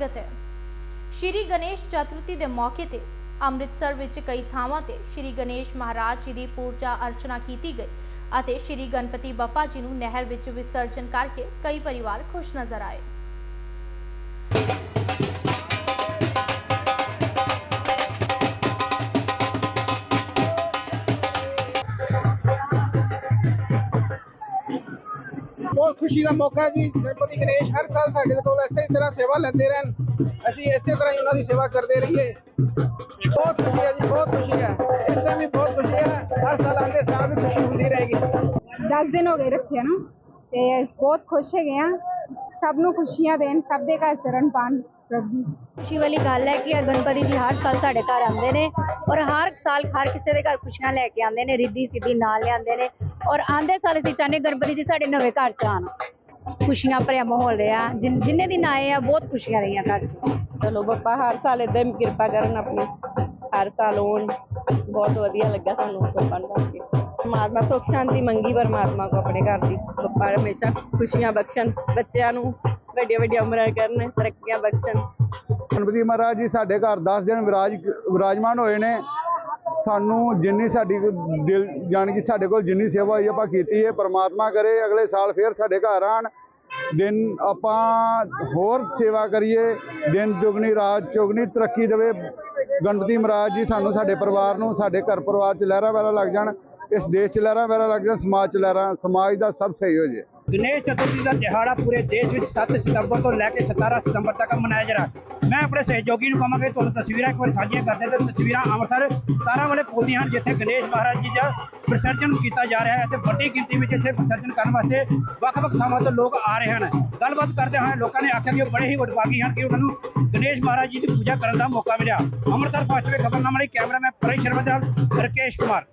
ਗਤ ਹੈ। ਸ਼੍ਰੀ ਗਣੇਸ਼ ਚਤੁਰਥੀ ਦੇ ਮੌਕੇ ਤੇ ਅੰਮ੍ਰਿਤਸਰ ਵਿੱਚ ਕਈ ਥਾਵਾਂ ਤੇ ਸ਼੍ਰੀ ਗਣੇਸ਼ ਮਹਾਰਾਜ ਜੀ ਦੀ ਪੂਜਾ ਅਰਚਨਾ ਕੀਤੀ ਗਈ ਅਤੇ ਸ਼੍ਰੀ ਗਣਪਤੀ ਬੱਪਾ ਜੀ ਨੂੰ ਨਹਿਰ ਵਿੱਚ ਵਿਸਰਜਨ ਕਰਕੇ ਕਈ ਪਰਿਵਾਰ ਖੁਸ਼ ਨਜ਼ਰ ਆਏ। ਬਹੁਤ ਖੁਸ਼ੀ ਦਾ ਮੌਕਾ ਹੈ ਜੀ। ਗਣਪਤੀ ਗਣੇਸ਼ ਹਰ ਸਾਲ ਸਾਡੇ ਕੋਲ ਇਸੇ ਤਰ੍ਹਾਂ ਸੇਵਾ ਲੈਂਦੇ ਰਹਿਣ। ਅਸੀਂ ਇਸੇ ਤਰ੍ਹਾਂ ਹੀ ਉਹਨਾਂ ਦੀ ਸੇਵਾ ਕਰਦੇ ਰਹੀਏ। ਬਹੁਤ ਖੁਸ਼ੀ ਹੈ ਜੀ ਬਹੁਤ ਖੁਸ਼ੀ ਹੈ। ਇਸ ਟਾਈਮ ਵੀ ਬਹੁਤ ਖੁਸ਼ੀ ਹੈ। ਹਰ ਸਾਲ ਆਉਂਦੇ ਸਾਲ ਵੀ ਖੁਸ਼ੀ ਹੁੰਦੀ ਰਹੇਗੀ। 10 ਦਿਨ ਹੋ ਗਏ ਰੱਖਿਆ ਨੂੰ ਤੇ ਬਹੁਤ ਖੁਸ਼ ਹੈਗੇ ਆ। ਸਭ ਨੂੰ ਖੁਸ਼ੀਆਂ ਦੇਣ ਸਭ ਦੇ ਘਰ ਚਰਨ ਪਾਣ ਪ੍ਰਭੂ। ਖੁਸ਼ੀ ਵਾਲੀ ਗੱਲ ਹੈ ਕਿ ਗਣਪਤੀ ਜੀ ਹਰ ਸਾਲ ਸਾਡੇ ਘਰ ਆਉਂਦੇ ਨੇ ਔਰ ਹਰ ਸਾਲ ਹਰ ਕਿਸੇ ਦੇ ਘਰ ਖੁਸ਼ੀਆਂ ਲੈ ਕੇ ਆਉਂਦੇ ਨੇ ਰਿੱਧੀ ਸਿੱਧੀ ਨਾਲ ਲਿਆਉਂਦੇ ਨੇ। ਔਰ ਆਂਦੇ ਸਾਲ ਅਸੀਂ ਚਾਹੁੰਦੇ ਗਣਪਤੀ ਜੀ ਸਾਡੇ ਨਵੇਂ ਘਰ ਚ ਆਉਣ। ਖੁਸ਼ੀਆਂ ਭਰਿਆ ਮਾਹੌਲ ਰਿਹਾ। ਜਿਨ- ਜਿੰਨੇ ਦਿਨ ਆਏ ਆ ਬਹੁਤ ਖੁਸ਼ੀਆਂ ਰਹੀਆਂ ਘਰ ਚ। ਚਲੋ ਬੱਪਾ ਹਰ ਸਾਲ ਇਦਾਂ ਹੀ ਕਿਰਪਾ ਕਰਨ ਆਪਣੀ। ਹਰ ਸਾਲ ਆਉਣ ਬਹੁਤ ਵਧੀਆ ਲੱਗਾ ਸਾਨੂੰ ਬੱਪਾ ਨੂੰ ਦੇਖ ਕੇ। ਪਰਮਾਤਮਾ ਸੁੱਖ ਸ਼ਾਂਤੀ ਮੰਗੀ ਪਰਮਾਤਮਾ ਕੋ ਆਪਣੇ ਘਰ ਦੀ। ਬੱਪਾ ਹਮੇਸ਼ਾ ਖੁਸ਼ੀਆਂ ਬਖਸ਼ਣ ਬੱਚਿਆਂ ਨੂੰ ਵੱਡੀਆਂ ਵੱਡੀਆਂ ਉਮਰਾਂ ਕਰਨ ਤਰੱਕੀਆਂ ਬਖਸ਼ਣ। ਗਣਪਤੀ ਮਹਾਰਾਜ ਜੀ ਸਾਡੇ ਘਰ 10 ਦਿਨ ਵਿਰਾਜ ਵਿਰਾਜਮਾਨ ਹੋਏ ਨੇ। ਸਾਨੂੰ ਜਿੰਨੀ ਸਾਡੀ ਦਿਲ, ਜਾਣ ਕਿ ਸਾਡੇ ਕੋਲ ਜਿੰਨੀ ਸੇਵਾ ਹੋਈ ਆਪਾਂ ਕੀਤੀ ਹੈ, ਪਰਮਾਤਮਾ ਕਰੇ, ਅਗਲੇ ਸਾਲ ਫੇਰ ਸਾਡੇ ਘਰ ਆਣ। ਦਿਨ ਆਪਾਂ ਹੋਰ ਸੇਵਾ ਕਰੀਏ, ਦਿਨ ਚੁਗਣੀ, ਰਾਤ ਚੁਗਣੀ, ਤਰੱਕੀ ਦੇਵੇ। ਗਣਪਤੀ ਮਹਾਰਾਜ ਜੀ ਸਾਨੂੰ ਸਾਡੇ ਪਰਿਵਾਰ ਨੂੰ, ਸਾਡੇ ਘਰ ਪਰਿਵਾਰ ਚ ਲਹਿਰਾ ਵਹਿਰਾਂ ਲੱਗ ਜਾਣ, ਇਸ ਦੇਸ਼ ਚ ਲਹਿਰਾਂ ਵੈਰਾ ਲੱਗ ਜਾਣ, ਸਮਾਜ ਚ ਲਹਿਰਾਂ, ਸਮਾਜ ਦਾ ਸਭ ਸਹੀ ਹੋ ਜੇ ਗਣੇਸ਼ ਚਤੁਰਥੀ ਦਾ ਦਿਹਾੜਾ ਪੂਰੇ ਦੇਸ਼ ਵਿੱਚ 7 ਸਤੰਬਰ ਤੋਂ ਲੈ ਕੇ 17 ਸਤੰਬਰ ਤੱਕ ਮਨਾਇਆ ਜਾ ਰਿਹਾ ਮੈਂ ਆਪਣੇ ਸਹਿਯੋਗੀ ਨੂੰ ਕਹਾਂਗਾ ਤੁਹਾਨੂੰ ਤਸਵੀਰਾਂ ਇੱਕ ਵਾਰ ਸਾਂਝੀਆਂ ਕਰਦੇ ਤੇ ਤਸਵੀਰਾਂ ਅੰਮ੍ਰਿਤਸਰ ਤਾਰਾਂ ਵਾਲੇ ਪੁਲ ਦੀਆਂ ਹਨ, ਜਿੱਥੇ ਗਣੇਸ਼ ਮਹਾਰਾਜ ਜੀ ਦਾ ਵਿਸਰਜਨ ਕੀਤਾ ਜਾ ਰਿਹਾ ਹੈ ਤੇ ਵੱਡੀ ਗਿਣਤੀ ਵਿੱਚ ਇੱਥੇ ਵਿਸਰਜਨ ਕਰਨ ਵਾਸਤੇ ਵੱਖ-ਵੱਖ ਥਾਵਾਂ ਤੋਂ ਲੋਕ ਆ ਰਹੇ ਹਨ। ਗੱਲਬਾਤ ਕਰਦੇ ਹੋਏ ਲੋਕਾਂ ਨੇ ਆਖਿਆ ਕਿ ਉਹ ਬੜੇ ਹੀ ਵਡਭਾਗੀ ਹਨ ਕਿ ਉਹਨਾਂ ਨੂੰ ਗਣੇਸ਼ ਮਹਾਰਾਜ ਜੀ ਦੀ ਪੂਜਾ ਕਰਨ ਦਾ ਮੌਕਾ ਮਿਲਿਆ। ਅੰਮ੍ਰਿਤਸਰ ਫਸਟ ਖਬਰਨਾਮਾ ਲਈ ਕੈਮਰਾਮੈਨ ਪਰੇਸ਼ ਸ਼ਰਮਾ ਦੇ ਰਕੇਸ਼ ਕੁਮਾਰ।